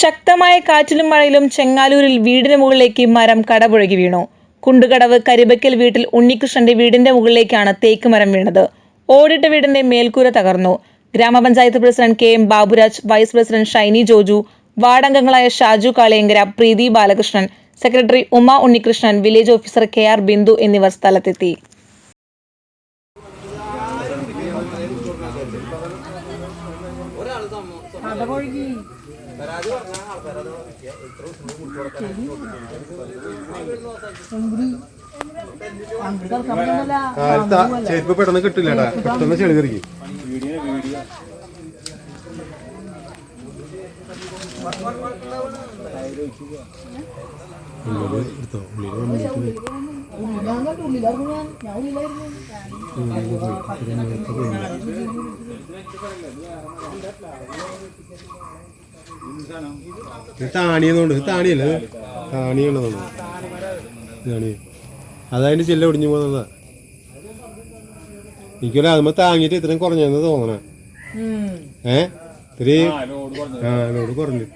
ശക്തമായ കാറ്റിലും മഴയിലും ചെങ്ങാലൂരിൽ വീടിന് മുകളിലേക്ക് മരം കടപുഴകി വീണു. കുണ്ടുകടവ് കരിബക്കൽ വീട്ടിൽ ഉണ്ണികൃഷ്ണന്റെ വീടിന്റെ മുകളിലേക്കാണ് തേക്ക് മരം വീണത്. ഓടിട്ട വീടിന്റെ മേൽക്കൂര തകർന്നു. ഗ്രാമപഞ്ചായത്ത് president K M Baburaj vice president Shiny Joju വാർഡംഗങ്ങളായ Shaju Kaliyankara Preethi Balakrishnan secretary Uma Unnikrishnan village officer K R Bindu എന്നിവർ സ്ഥലത്തെത്തി. കാലത്ത് ചെരുപ്പ് പെട്ടെന്ന് കിട്ടില്ലടാ. പെട്ടെന്ന് ചെളി തെറിക്കും എടുത്തോ? ഉള്ളിൽ വന്നിട്ട്. ഇത് താണിയെന്നുണ്ട് ഇത് താണിയല്ല? താണിയുള്ളതാണ് താണി അതതിന്റെ ചില്ല ഒടിഞ്ഞു പോകുന്നതാ എനിക്കൊരു അതുമ്പോ താങ്ങിട്ട് ഇത്രയും കുറഞ്ഞെന്ന് തോന്നണേ. ഏ? ഇത്തിരി ആ ലോഡ് കുറഞ്ഞു.